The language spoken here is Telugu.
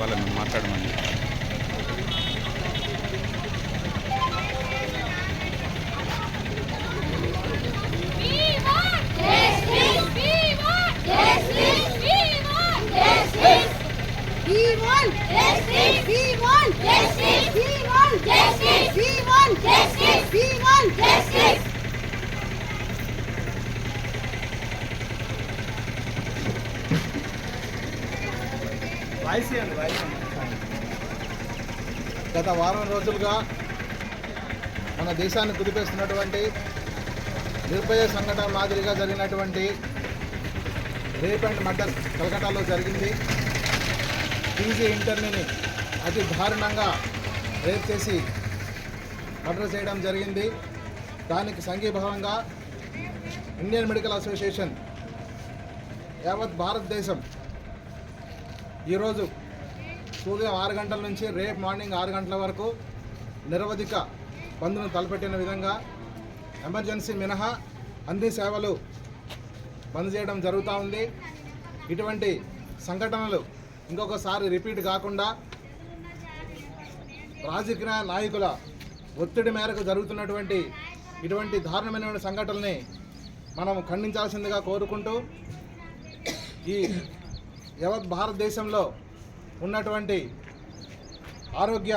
వాళ్ళని మాట్లాడమని We గత వారం రోజులుగా మన దేశాన్ని కుదిపేస్తున్నటువంటి నిర్భయ సంఘటన మాదిరిగా జరిగినటువంటి రేప్ అండ్ మర్డర్ కలకటాలో జరిగింది. పీజీ ఇంటర్నీని అతి దారుణంగా రేప్ చేసి మర్డర్ చేయడం జరిగింది. దానికి సంఘీభావంగా ఇండియన్ మెడికల్ అసోసియేషన్ యావత్ భారతదేశం ఈరోజు ఉదయం ఆరు గంటల నుంచి రేపు మార్నింగ్ ఆరు గంటల వరకు నిరవధిక బంద్ను తలపెట్టిన విధంగా ఎమర్జెన్సీ మినహా అన్ని సేవలు బంద్ చేయడం జరుగుతూ ఉంది. ఇటువంటి సంఘటనలు ఇంకొకసారి రిపీట్ కాకుండా రాజకీయ నాయకుల ఒత్తిడి మేరకు జరుగుతున్నటువంటి ఇటువంటి దారుణమైన సంఘటనల్ని మనం ఖండించాల్సిందిగా కోరుకుంటూ ఈ యావత్ భారతదేశంలో ఉన్నటువంటి ఆరోగ్య